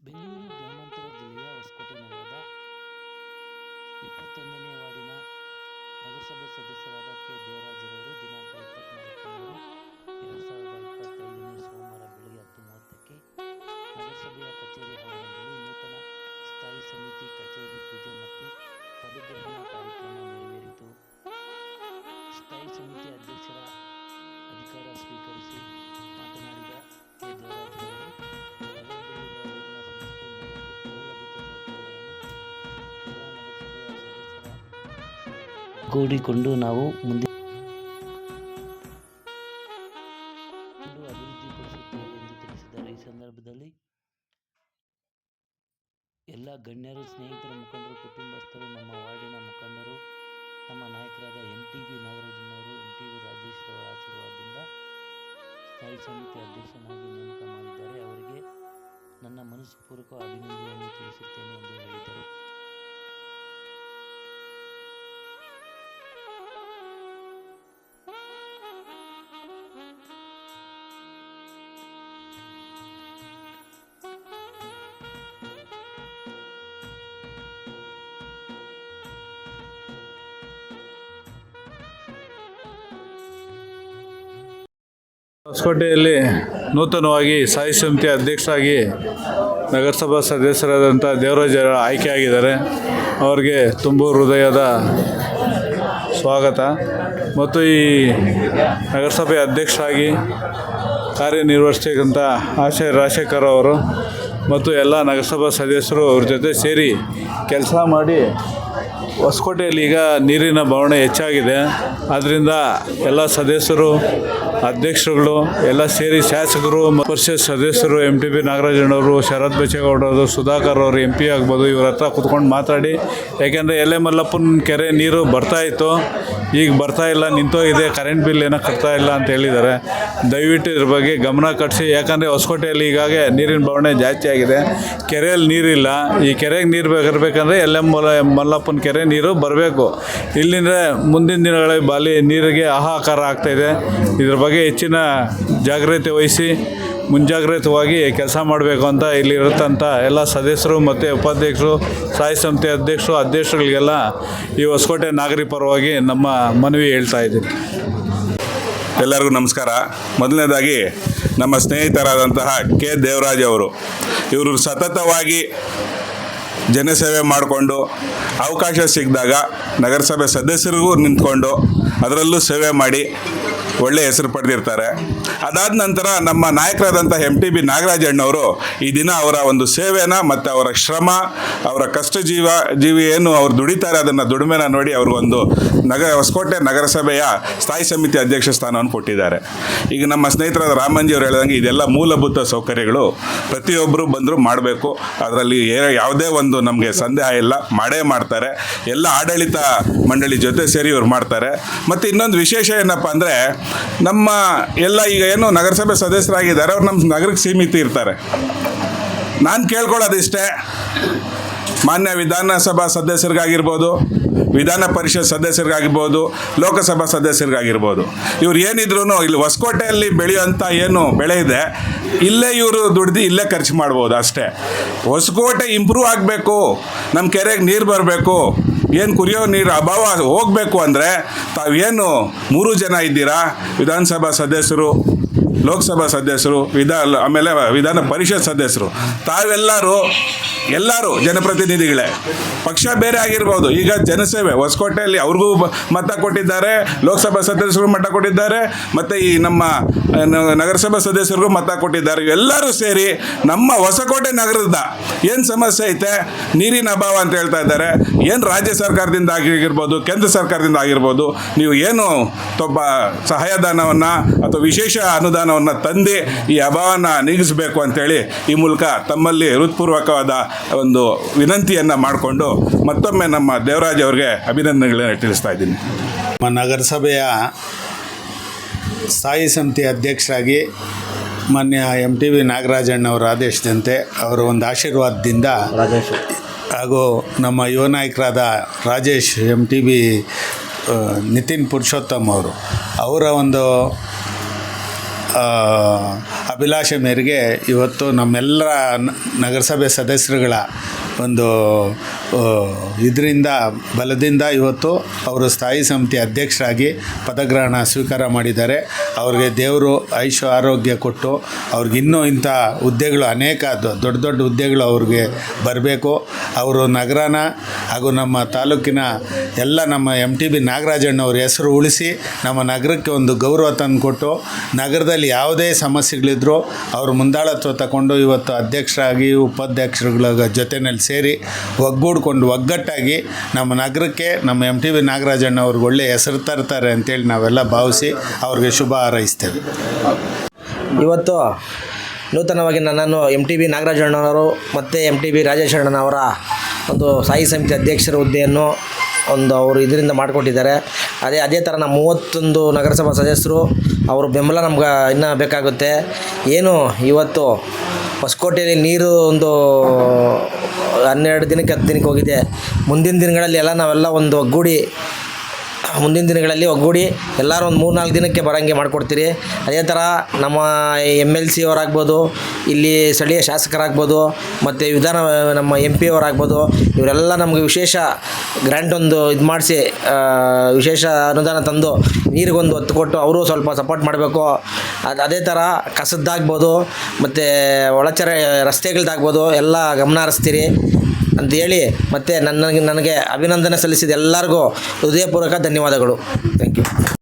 ಬೆಂಗಳೂರು ಗ್ರಾಮಾಂತರ ಜಿಲ್ಲೆಯ ಹೊಸಕೋಟೆ ನಗರದ ಇಪ್ಪತ್ತೊಂದನೇ ವಾರ್ಡಿನ ನಗರಸಭೆ ಸದಸ್ಯರಾದ ಕೆ. ದೇವರಾಜರವರು ದಿನಾಂಕ ಇಪ್ಪತ್ನಾಲ್ಕು ಮೂರು ಎರಡು ಸಾವಿರದ ಇಪ್ಪತ್ತೈದನೇ ಸೋಮವಾರ ಬೆಳಗ್ಗೆ ಹತ್ತು ಮೂವತ್ತಕ್ಕೆ ನಗರಸಭೆಯ ಕಚೇರಿ ಆವರಣದಲ್ಲಿ ನೂತನ ಸ್ಥಾಯಿ ಸಮಿತಿ ಕಚೇರಿ ಪೂಜೆ ಮತ್ತು ಪದಗ್ರಹಣ ಕಾರ್ಯಕ್ರಮ ನೆರವೇರಿತು. ಸ್ಥಾಯಿ ಸಮಿತಿ ಅಧ್ಯಕ್ಷರ ಅಧಿಕಾರ ಸ್ವೀಕರಿಸಿ ಮಾತನಾಡಿದ ಕೆ. ದೇವರಾಜರವರು ಕೂಡಿಕೊಂಡು ನಾವು ಮುಂದೆ ಎಂದು ತಿಳಿಸಿದ್ದಾರೆ ಈ ಸಂದರ್ಭದಲ್ಲಿ ಎಲ್ಲ ಗಣ್ಯರು, ಸ್ನೇಹಿತರು, ಮುಖಂಡರು, ಕುಟುಂಬಸ್ಥರು, ನಮ್ಮ ವಾರ್ಡಿನ ಮುಖಂಡರು, ನಮ್ಮ ನಾಯಕರಾದ ಎಂ ಟಿ ಬಿ ನಾಗರಾಜನವರು, ಎಂ ಟಿ ಬಿ ರಾಜೇಶ್ ಆಶೀರ್ವಾದದಿಂದ ಸ್ಥಾಯಿ ಸಮಿತಿ ಅಧ್ಯಕ್ಷನಾಗಿ ನೇಮಕ ಮಾಡಿದ್ದಾರೆ. ಅವರಿಗೆ ನನ್ನ ಮನಸ್ಪೂರ್ವಕ ಅಭಿನಂದನೆಯನ್ನು ತಿಳಿಸುತ್ತೇನೆ ಎಂದು ಹೇಳಿದರು. ಹೊಸಕೋಟೆಯಲ್ಲಿ ನೂತನವಾಗಿ ಸಾಯಿ ಸಮಿತಿ ಅಧ್ಯಕ್ಷರಾಗಿ ನಗರಸಭಾ ಸದಸ್ಯರಾದಂಥ ದೇವರಾಜ ಆಯ್ಕೆಯಾಗಿದ್ದಾರೆ. ಅವರಿಗೆ ತುಂಬ ಹೃದಯದ ಸ್ವಾಗತ. ಮತ್ತು ಈ ನಗರಸಭೆ ಅಧ್ಯಕ್ಷರಾಗಿ ಕಾರ್ಯನಿರ್ವಹಿಸ್ತಕ್ಕಂಥ ಆಶಯ ರಾಜಶೇಖರ್ ಅವರು ಮತ್ತು ಎಲ್ಲ ನಗರಸಭಾ ಸದಸ್ಯರು ಅವ್ರ ಜೊತೆ ಸೇರಿ ಕೆಲಸ ಮಾಡಿ ಹೊಸಕೋಟೆಯಲ್ಲಿ ಈಗ ನೀರಿನ ಬವಣೆ ಹೆಚ್ಚಾಗಿದೆ. ಆದ್ದರಿಂದ ಎಲ್ಲ ಸದಸ್ಯರು, ಅಧ್ಯಕ್ಷರುಗಳು, ಎಲ್ಲ ಸೇರಿ ಶಾಸಕರು, ಪರಿಷತ್ ಸದಸ್ಯರು ಎಂ ಟಿ ಬಿ ನಾಗರಾಜಣ್ಣವರು ಶರತ್ ಬಚ್ಚೇಗೌಡರು ಸುಧಾಕರ್ ಅವರು ಎಂ ಪಿ ಆಗ್ಬೋದು, ಇವ್ರ ಹತ್ರ ಕುತ್ಕೊಂಡು ಮಾತಾಡಿ. ಯಾಕೆಂದರೆ ಎಲೆ ಮಲ್ಲಪ್ಪನ ಕೆರೆ ನೀರು ಬರ್ತಾ ಇತ್ತು. ಈಗ ಬರ್ತಾ ಇಲ್ಲ, ನಿಂತೋಗಿದೆ ಕರೆಂಟ್ ಬಿಲ್ ಏನೋ ಕಟ್ತಾ ಇಲ್ಲ ಅಂತ ಹೇಳಿದ್ದಾರೆ. ದಯವಿಟ್ಟು ಇದ್ರ ಬಗ್ಗೆ ಗಮನ ಕಟ್ಟಿಸಿ ಯಾಕಂದರೆ ಹೊಸಕೋಟೆಯಲ್ಲಿ ಈಗಾಗೆ ನೀರಿನ ಬವಣೆ ಜಾಸ್ತಿ ಆಗಿದೆ. ಕೆರೆಯಲ್ಲಿ ನೀರಿಲ್ಲ. ಈ ಕೆರೆಗೆ ನೀರು ಬೇಕಿರ್ಬೇಕಂದ್ರೆ ಎಲ್ ಎಂ ಮಲ್ಲ ಮಲ್ಲಪ್ಪನ ಕೆರೆ ನೀರು ಬರಬೇಕು. ಇಲ್ಲಿಂದ ಮುಂದಿನ ದಿನಗಳಲ್ಲಿ ಬಾಲಿ ನೀರಿಗೆ ಹಾಹಾಕಾರ ಆಗ್ತಾಯಿದೆ ಇದ್ರ ಬಗ್ಗೆ ಹೆಚ್ಚಿನ ಜಾಗ್ರತೆ ವಹಿಸಿ ಮುಂಜಾಗ್ರತವಾಗಿ ಕೆಲಸ ಮಾಡಬೇಕು ಅಂತ ಇಲ್ಲಿರುತ್ತಂಥ ಎಲ್ಲ ಸದಸ್ಯರು ಮತ್ತು ಉಪಾಧ್ಯಕ್ಷರು ಸ್ಥಾಯಿ ಸಂಸ್ಥೆ ಅಧ್ಯಕ್ಷರು, ಅಧ್ಯಕ್ಷರುಗಳಿಗೆಲ್ಲ ಈ ಹೊಸಕೋಟೆ ನಾಗರಿಕ ಪರವಾಗಿ ನಮ್ಮ ಮನವಿ ಹೇಳ್ತಾ ಇದ್ದೀನಿ. ಎಲ್ಲರಿಗೂ ನಮಸ್ಕಾರ. ಮೊದಲನೇದಾಗಿ ನಮ್ಮ ಸ್ನೇಹಿತರಾದಂತಹ ಕೆ ದೇವರಾಜ್ ಅವರು, ಇವರು ಸತತವಾಗಿ ಜನಸೇವೆ ಮಾಡಿಕೊಂಡು ಅವಕಾಶ ಸಿಕ್ಕಿದಾಗ ನಗರಸಭೆ ಸದಸ್ಯರಿಗೂ ನಿಂತ್ಕೊಂಡು ಅದರಲ್ಲೂ ಸೇವೆ ಮಾಡಿ ಒಳ್ಳೆಯ ಹೆಸರು ಪಡೆದಿರ್ತಾರೆ. ಅದಾದ ನಂತರ ನಮ್ಮ ನಾಯಕರಾದಂಥ ಎಂ ಟಿ ಬಿ ನಾಗರಾಜಣ್ಣವರು ಈ ದಿನ ಅವರ ಒಂದು ಸೇವೆನ ಮತ್ತು ಅವರ ಶ್ರಮ, ಅವರ ಕಷ್ಟ ಜೀವ ಜೀವಿ ಏನು ಅವ್ರು ದುಡಿತಾರೆ ಅದನ್ನು ದುಡಿಮೆನ ನೋಡಿ ಅವ್ರಿಗೊಂದು ನಗರ, ಹೊಸಕೋಟೆ ನಗರಸಭೆಯ ಸ್ಥಾಯಿ ಸಮಿತಿ ಅಧ್ಯಕ್ಷ ಸ್ಥಾನವನ್ನು ಕೊಟ್ಟಿದ್ದಾರೆ. ಈಗ ನಮ್ಮ ಸ್ನೇಹಿತರಾದ ರಾಮಂಜಿ ಅವರು ಹೇಳಿದಂಗೆ ಇದೆಲ್ಲ ಮೂಲಭೂತ ಸೌಕರ್ಯಗಳು ಪ್ರತಿಯೊಬ್ಬರು ಬಂದರೂ ಮಾಡಬೇಕು. ಅದರಲ್ಲಿ ಯಾವುದೇ ಒಂದು ನಮಗೆ ಸಂದೇಹ ಇಲ್ಲ, ಮಾಡೇ ಮಾಡ್ತಾರೆ. ಎಲ್ಲ ಆಡಳಿತ ಮಂಡಳಿ ಜೊತೆ ಸೇರಿ ಇವ್ರು ಮಾಡ್ತಾರೆ. ಮತ್ತು ಇನ್ನೊಂದು ವಿಶೇಷ ಏನಪ್ಪ ಅಂದರೆ ನಮ್ಮ ಎಲ್ಲ ಈಗ ಏನು ನಗರಸಭೆ ಸದಸ್ಯರಾಗಿದ್ದಾರೆ, ಅವ್ರು ನಮ್ಮ ನಗರಕ್ಕೆ ಸೀಮಿತ ಇರ್ತಾರೆ. ನಾನು ಕೇಳ್ಕೊಳ್ಳೋದಿಷ್ಟೇ, ಮಾನ್ಯ ವಿಧಾನಸಭಾ ಸದಸ್ಯರಿಗಾಗಿರ್ಬೋದು, ವಿಧಾನ ಪರಿಷತ್ ಸದಸ್ಯರಿಗಾಗಿರ್ಬೋದು, ಲೋಕಸಭಾ ಸದಸ್ಯರಿಗಾಗಿರ್ಬೋದು. ಇವ್ರು ಏನಿದ್ರು ಇಲ್ಲಿ ಹೊಸಕೋಟೆಯಲ್ಲಿ ಬೆಳೆಯುವಂಥ ಏನು ಬೆಳೆ ಇದೆ, ಇಲ್ಲೇ ಇವರು ದುಡ್ದು ಇಲ್ಲೇ ಖರ್ಚು ಮಾಡ್ಬೋದು ಅಷ್ಟೇ. ಹೊಸಕೋಟೆ ಇಂಪ್ರೂವ್ ಆಗಬೇಕು ನಮ್ಮ ಕೆರೆಗೆ ನೀರು ಬರಬೇಕು ಏನು ಕುರಿಯೋ ನೀರು ಅಭಾವ ಹೋಗಬೇಕು ಅಂದರೆ ತಾವೇನು ಮೂರು ಜನ ಇದ್ದೀರಾ? ವಿಧಾನಸಭಾ ಸದಸ್ಯರು ಲೋಕಸಭಾ ಸದಸ್ಯರು, ವಿಧಾನ, ಆಮೇಲೆ ವಿಧಾನ ಪರಿಷತ್ ಸದಸ್ಯರು, ತಾವೆಲ್ಲರೂ, ಎಲ್ಲರೂ ಜನಪ್ರತಿನಿಧಿಗಳೇ. ಪಕ್ಷ ಬೇರೆ ಆಗಿರ್ಬೋದು. ಈಗ ಜನಸೇವೆ, ಹೊಸಕೋಟೆಯಲ್ಲಿ ಅವ್ರಿಗೂ ಮತ ಕೊಟ್ಟಿದ್ದಾರೆ, ಲೋಕಸಭಾ ಸದಸ್ಯರು ಮತ ಕೊಟ್ಟಿದ್ದಾರೆ, ಮತ್ತು ಈ ನಮ್ಮ ನಗರಸಭಾ ಸದಸ್ಯರಿಗೂ ಮತ ಕೊಟ್ಟಿದ್ದಾರೆ. ಎಲ್ಲರೂ ಸೇರಿ ನಮ್ಮ ಹೊಸಕೋಟೆ ನಗರದ ಏನು ಸಮಸ್ಯೆ ಐತೆ, ನೀರಿನ ಅಭಾವ ಅಂತ ಹೇಳ್ತಾ ಇದ್ದಾರೆ. ಏನು ರಾಜ್ಯ ಸರ್ಕಾರದಿಂದ ಆಗಿರ್ಬೋದು, ಕೇಂದ್ರ ಸರ್ಕಾರದಿಂದ ಆಗಿರ್ಬೋದು, ನೀವು ಏನು ತೊಬ್ಬ ಸಹಾಯಧನವನ್ನು ಅಥವಾ ವಿಶೇಷ ಅನುದಾನವನ್ನು ತಂದು ಈ ಅಭಾವನ ನೀಗಿಸಬೇಕು ಅಂತೇಳಿ ಈ ಮೂಲಕ ತಮ್ಮಲ್ಲಿ ಹೃತ್ಪೂರ್ವಕವಾದ ಒಂದು ವಿನಂತಿಯನ್ನು ಮಾಡಿಕೊಂಡು ಮತ್ತೊಮ್ಮೆ ನಮ್ಮ ದೇವರಾಜ್ ಅವರಿಗೆ ಅಭಿನಂದನೆಗಳನ್ನು ತಿಳಿಸ್ತಾ ಇದ್ದೀನಿ. ನಮ್ಮ ನಗರಸಭೆಯ ಸ್ಥಾಯಿ ಸಮಿತಿ ಅಧ್ಯಕ್ಷರಾಗಿ ಮಾನ್ಯ ಎಂ ಟಿ ವಿ ನಾಗರಾಜಣ್ಣವರ ಆದೇಶದಂತೆ ಅವರ ಒಂದು ಆಶೀರ್ವಾದದಿಂದ ಹಾಗೂ ನಮ್ಮ ಯುವ ನಾಯಕರಾದ Rajesh M T V Nitin Purushottam ಅವರು ಅವರ ಒಂದು ಅಭಿಲಾಷೆ ಮೇರೆಗೆ ಇವತ್ತು ನಮ್ಮೆಲ್ಲರ ನಗರಸಭೆ ಸದಸ್ಯರುಗಳ ಒಂದು ಇದರಿಂದ, ಬಲದಿಂದ ಇವತ್ತು ಅವರು ಸ್ಥಾಯಿ ಸಮಿತಿ ಅಧ್ಯಕ್ಷರಾಗಿ ಪದಗ್ರಹಣ ಸ್ವೀಕಾರ ಮಾಡಿದ್ದಾರೆ. ಅವ್ರಿಗೆ ದೇವರು ಆಯುಷ್ಯ ಆರೋಗ್ಯ ಕೊಟ್ಟು ಅವ್ರಿಗೆ ಇನ್ನೂ ಇಂಥ ಹುದ್ದೆಗಳು, ಅನೇಕ ದೊಡ್ಡ ದೊಡ್ಡ ಹುದ್ದೆಗಳು ಅವ್ರಿಗೆ ಬರಬೇಕು. ಅವರು ನಗರನ ಹಾಗೂ ನಮ್ಮ ತಾಲೂಕಿನ ಎಲ್ಲ ನಮ್ಮ ಎಂ ಟಿ ಬಿ ನಾಗರಾಜಣ್ಣವ್ರ ಹೆಸರು ಉಳಿಸಿ ನಮ್ಮ ನಗರಕ್ಕೆ ಒಂದು ಗೌರವ ತಂದುಕೊಟ್ಟು ನಗರದಲ್ಲಿ ಯಾವುದೇ ಸಮಸ್ಯೆಗಳಿದ್ರು ಅವರು ಮುಂದಾಳತ್ವ ತಗೊಂಡು ಇವತ್ತು ಅಧ್ಯಕ್ಷರಾಗಿ, ಉಪಾಧ್ಯಕ್ಷರುಗಳ ಜೊತೆಯಲ್ಲಿ ಸೇರಿ ಒಗ್ಗೂಡ್ಕೊಂಡು ಒಗ್ಗಟ್ಟಾಗಿ ನಮ್ಮ ನಗರಕ್ಕೆ ನಮ್ಮ ಎಂ ಟಿ ವಿ ನಾಗರಾಜಣ್ಣ ಅವ್ರಿಗೆ ಒಳ್ಳೆಯ ಹೆಸರು ತರ್ತಾರೆ ಅಂತೇಳಿ ನಾವೆಲ್ಲ ಭಾವಿಸಿ ಅವ್ರಿಗೆ ಶುಭ ಹಾರೈಸ್ತೇವೆ. ಇವತ್ತು ನೂತನವಾಗಿ ನನ್ನನ್ನು ಎಂ ಟಿ ವಿ ನಾಗರಾಜಣ್ಣನವರು ಮತ್ತು ಎಂ ಟಿ ವಿ ರಾಜೇಶಣ್ಣನವರ ಒಂದು ಸಾಯಿ ಸಮಿತಿ ಅಧ್ಯಕ್ಷರ ಹುದ್ದೆಯನ್ನು ಒಂದು ಅವರು ಇದರಿಂದ ಮಾಡಿಕೊಟ್ಟಿದ್ದಾರೆ. ಅದೇ ಅದೇ ಥರ ನಮ್ಮ ಮೂವತ್ತೊಂದು ನಗರಸಭಾ ಸದಸ್ಯರು, ಅವರು ಬೆಂಬಲ ನಮ್ಗೆ ಇನ್ನೂ ಬೇಕಾಗುತ್ತೆ. ಏನು, ಇವತ್ತು ಹೊಸಕೋಟೆಯಲ್ಲಿ ನೀರು ಒಂದು ಹನ್ನೆರಡು ದಿನಕ್ಕೆ ಹತ್ತು ದಿನಕ್ಕೆ ಹೋಗಿದೆ. ಮುಂದಿನ ದಿನಗಳಲ್ಲಿ ಎಲ್ಲ ನಾವೆಲ್ಲ ಒಂದು ಒಗ್ಗೂಡಿ ಮುಂದಿನ ದಿನಗಳಲ್ಲಿ ಒಗ್ಗೂಡಿ ಎಲ್ಲರೂ ಒಂದು ಮೂರು ನಾಲ್ಕು ದಿನಕ್ಕೆ ಬರೋಂಗೆ ಮಾಡಿಕೊಡ್ತೀರಿ. ಅದೇ ಥರ ನಮ್ಮ ಎಂ ಎಲ್ ಸಿ ಅವರಾಗ್ಬೋದು, ಇಲ್ಲಿ ಸ್ಥಳೀಯ ಶಾಸಕರಾಗ್ಬೋದು, ಮತ್ತು ವಿಧಾನ ನಮ್ಮ ಎಂ ಪಿ ಅವರಾಗ್ಬೋದು, ಇವರೆಲ್ಲ ನಮಗೆ ವಿಶೇಷ ಗ್ರ್ಯಾಂಟ್ ಒಂದು ಇದು ಮಾಡಿಸಿ ವಿಶೇಷ ಅನುದಾನ ತಂದು ನೀರಿಗೊಂದು ಒತ್ತು ಕೊಟ್ಟು ಅವರು ಸ್ವಲ್ಪ ಸಪೋರ್ಟ್ ಮಾಡಬೇಕು. ಅದು ಅದೇ ಥರ ಕಸದ್ದಾಗ್ಬೋದು ಮತ್ತು ಒಳಚರ ರಸ್ತೆಗಳದ್ದಾಗ್ಬೋದು ಎಲ್ಲ ಗಮನ ಹರಿಸ್ತೀರಿ. ಅಂತೇಳಿ ಮತ್ತು ನನ್ನ ನನಗೆ ಅಭಿನಂದನೆ ಸಲ್ಲಿಸಿದ ಎಲ್ಲರಿಗೂ ಹೃದಯಪೂರ್ವಕ ಧನ್ಯವಾದಗಳು. Thank you